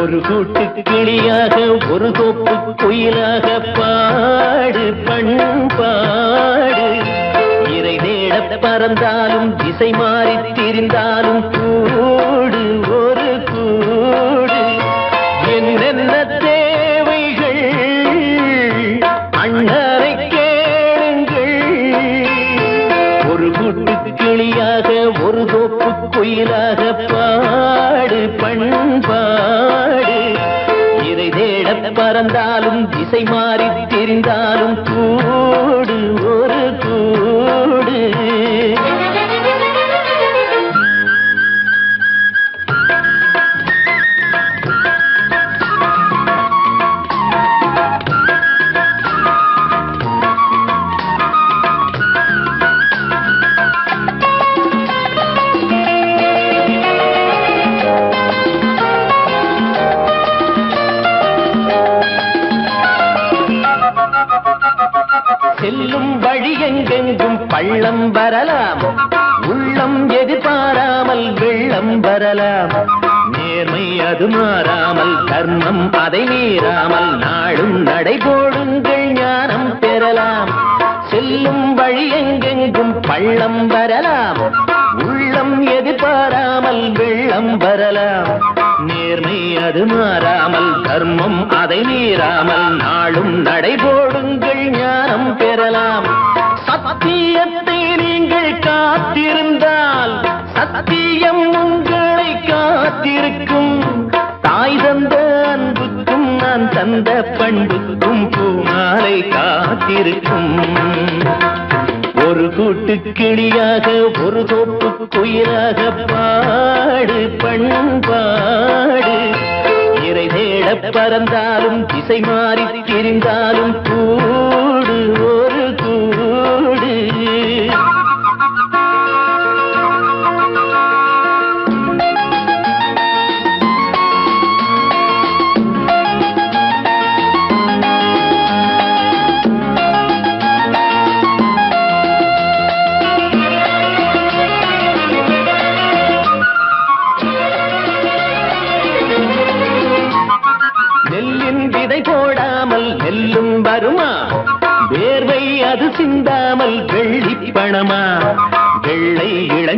ஒரு கூட்டு கிளியாக ஒரு தோப்பு குயிலாக பாடு பண்பாடு இறை தேட பறந்தாலும் திசை மாறி திரிந்தாலும் கூடு. தேட திசை மாறி தெரிந்தாலும் வெள்ளம் நேர்மை அது மாறாமல் தர்மம் அதை மீறாமல் நாளும் நடைபோடுங்கள் ஞானம் பெறலாம். சத்தியத்தை நீங்கள் காத்திருந்தால் சத்தியம் உங்களை காத்திருக்கும். தாய் தந்த அன்புக்கும் நான் தந்த பண்புக்கும் பூமாலை காத்திருக்கும். ஒரு கூட்டு கிளியாக ஒரு தோப்பு குயிலாக பாடு பண்பாடு. இறை தேட பறந்தாலும் திசை மாறி திரிந்தாலும் கூடு ஒரு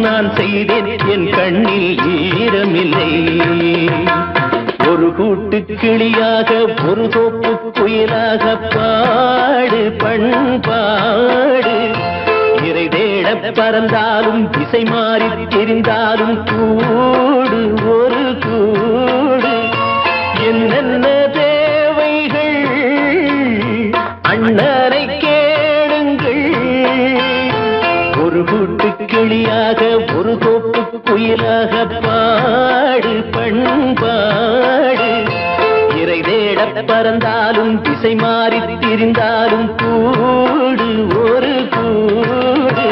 நான் செய்தேன் என் கண்ணில் ஈரமில்லை. ஒரு கூட்டு கிளியாக ஒரு தோப்பு குயிலாக பாடு பண்பாடு. இறை தேட பறந்தாலும் திசை மாறி தெரிந்தாலும் கூடு ஒரு கூடு. என்னென்ன தோப்பு பாடு பண்பாடு இறை தேட பறந்தாலும் திசை மாறி திரிந்தாலும் கூடு ஒரு கூடு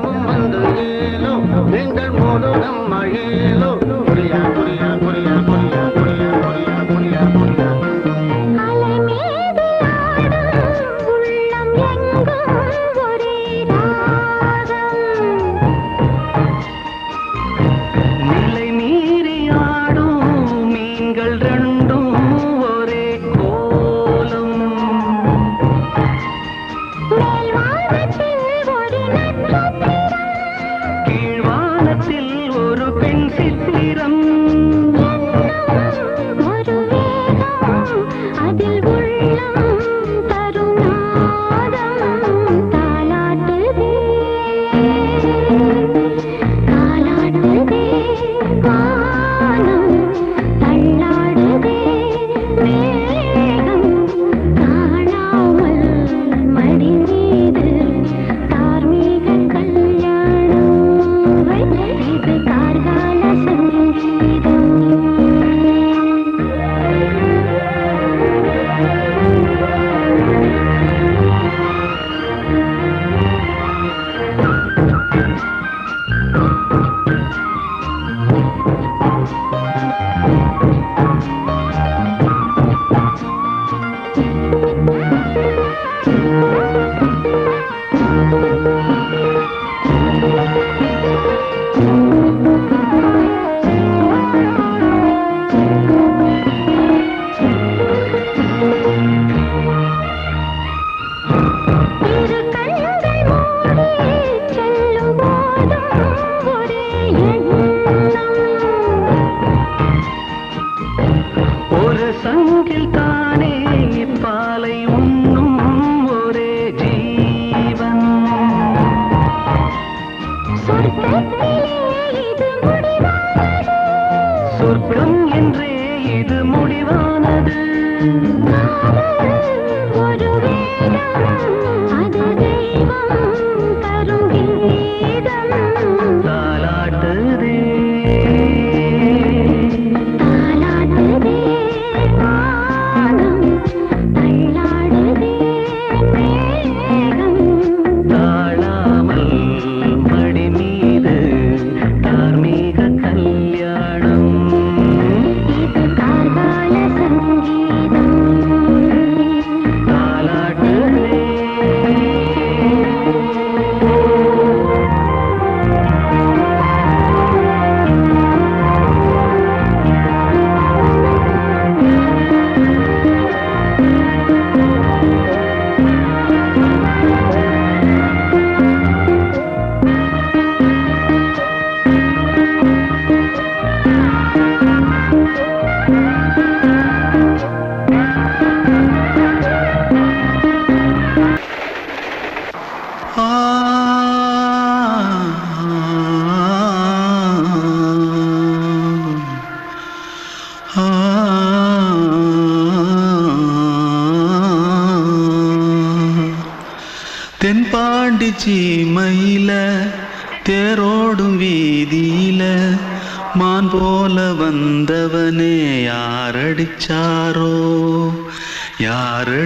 நேரமும் வந்து ஏலோ எங்கள் மோதும் மகிழோ புரியா புரியா புரியா புரியா.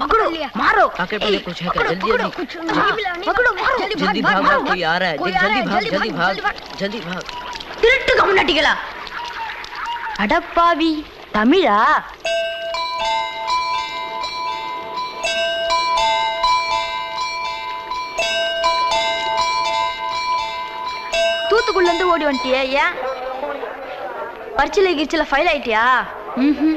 पकड़ो मारो आके पहले कुछ है क्या जल्दी पकड़ो जल्दी कुछ पकड़ो मारो जल्दी भाग भाग कोई आ रहा है कोई देख आ रहा जल्दी है, भाग जल्दी जल्दी भाग, भाग जल्दी भाग திருட்டு கம்யூனிட்டிகளா அடப்பாவி தமிழா தூத்துக்குள்ள இருந்து ஓடி வந்துட்டியே ஏன் பரிச்சில கிரிச்சில ஃபைல் ஆயிட்டியா ம்ஹும்.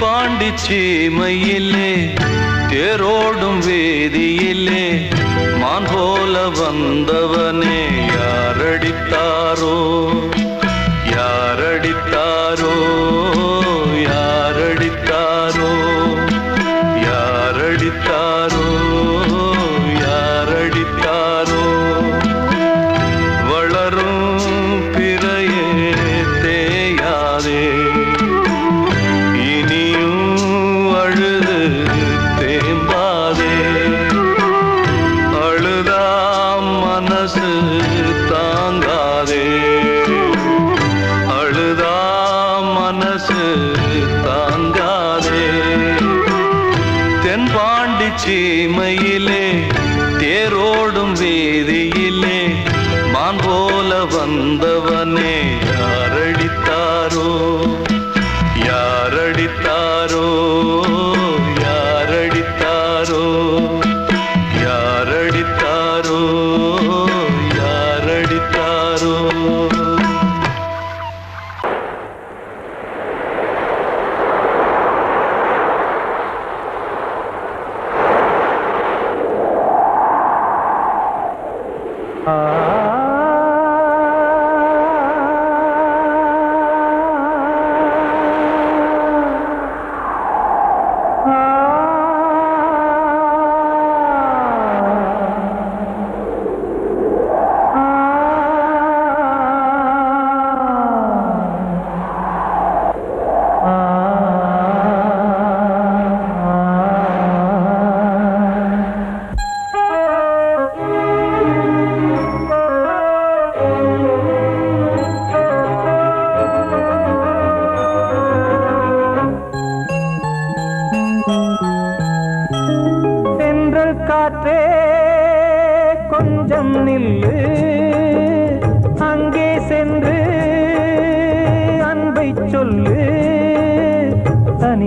பாண்டிச்சீமையிலே தேரோடும் வேதியிலே மான் போல வந்தவனே யாரடித்தார் சீமையிலே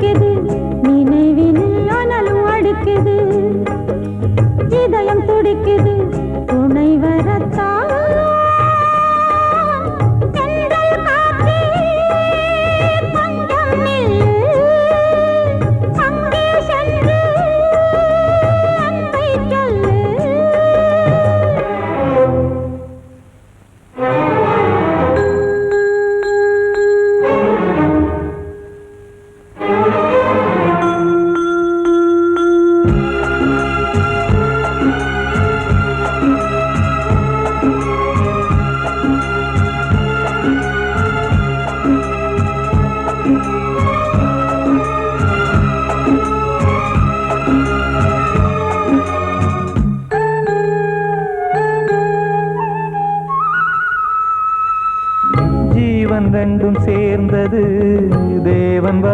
কেঁদে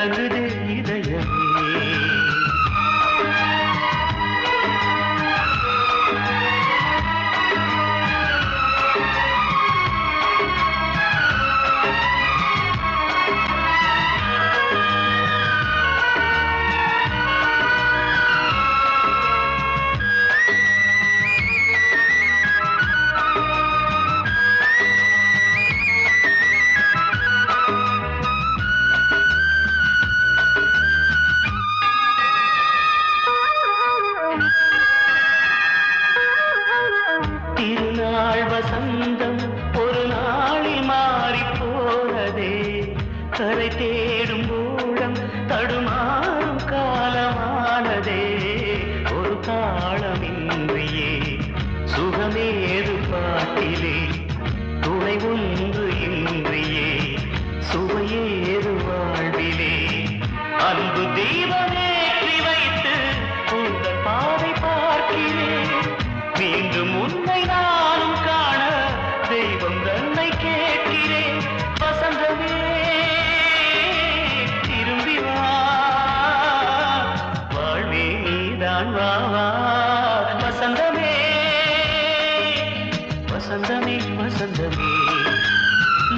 लग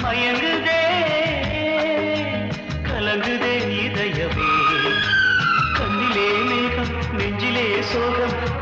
மயங்குதே கலங்குதே இதயமே. கண்ணிலே மேகம் நெஞ்சிலே சோகம்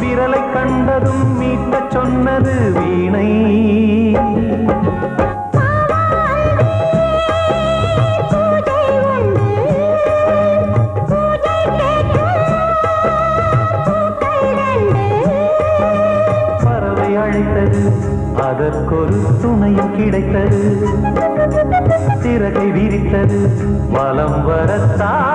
விரலை கண்டதும் மீட்டச் சொன்னது வீணை. சிறகை விரித்தது. வலம் வரத்தான்